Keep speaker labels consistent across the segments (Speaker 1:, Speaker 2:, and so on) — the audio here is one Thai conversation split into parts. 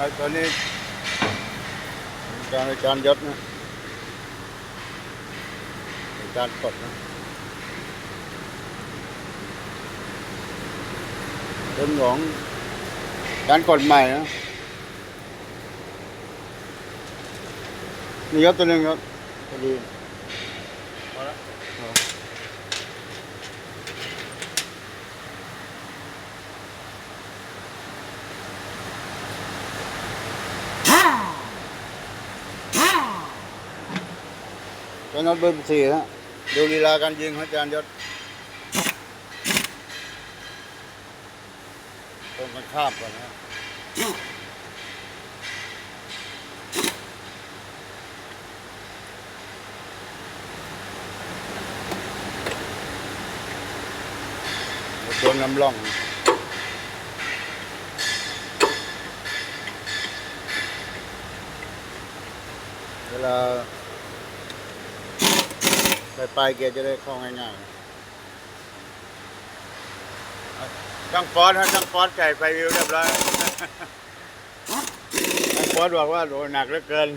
Speaker 1: ไอ้ตัวนี้การการยศนะในการกดนะเป็นของการกดใหม่นะนี่ครับตัวหนึงครับพอดี
Speaker 2: พอแล้ว
Speaker 1: เป็นน็อตเบอร์สี่นะดูลีลาการยิงของอาจารย์ยศตรงกันข้ามก่อนนะโดนน้ำล่องเวลา ไปปลายเกียร์จะได้เข้าง่ายๆช่างฟอสฮะช่างฟอสไก่ไปวิวเรียบร้อยช่างฟอสบอกว่าโหหนักเหลือเกิน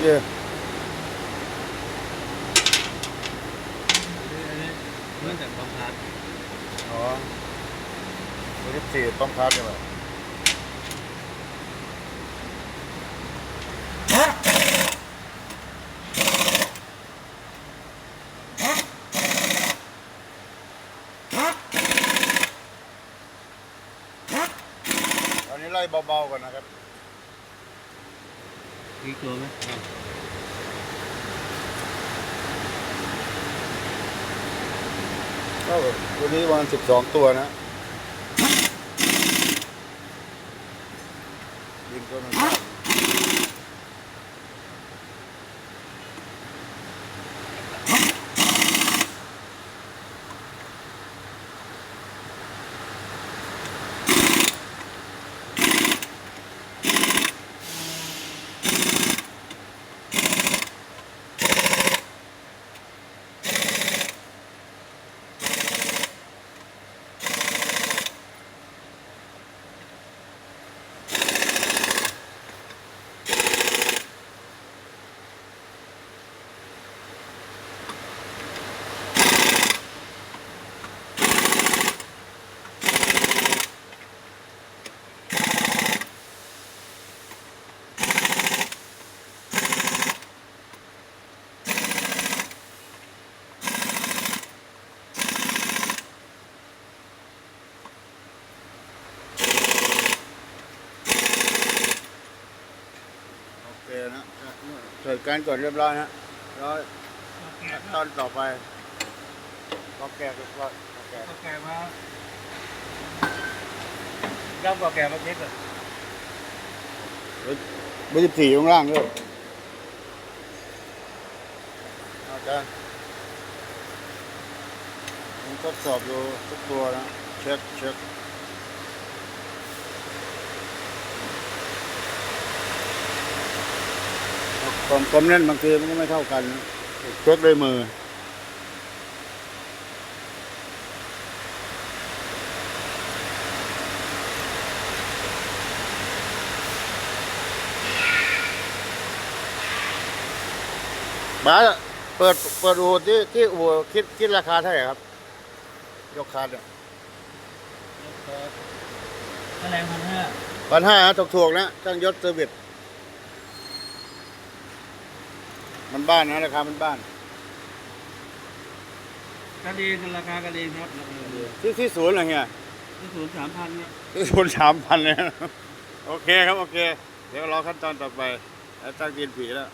Speaker 1: เย่
Speaker 2: อันนี้เรื่องจากความพาร์ท
Speaker 1: อ๋อตัวที่สี่ต้องพัดใช่ไหม ตอนนี้ไล่เบาๆก่อนนะครับ
Speaker 2: อีกตัวไหม
Speaker 1: ก็วันนี้วันสิบสองตัวนะยิงตัวมันข้ามโอเคนะ เกิดการกดเรียบร้อยนะแล้วตอนต่อไปก็แก้เรียบร้อยก็แก้
Speaker 2: ก็แกมาย่ำก็แกมาเช็คเลย
Speaker 1: เบอร์สิบสี่ข้างล่างด้วยอาจารย์ผมทดสอบดูทุกตัวนะ เช็คเช็ค ความความแน่นบางทีมันก็ไม่เท่ากันนะเช็คด้วยมือบาสเปิดเปิดอู่ที่ที่อู่คิดคิดราคาเท่าไหร่ครับ ยกคัน
Speaker 2: แมลงพันห้า
Speaker 1: พันห้าถูกถูกๆนะช่างยศเซอร์วิส มันบ้านนะราคามันบ้าน
Speaker 2: กระดีนราคากระดีนครับ
Speaker 1: ที่ที่ศูนย์อะไรเงี้ย
Speaker 2: ที่ศูนย์สามพันเนี่ย
Speaker 1: ที่ศูนย์สามพันเลยนะโอเคครับโอเค เดี๋ยวรอขั้นตอนต่อไปแล้วตั้งกินผีแล้ว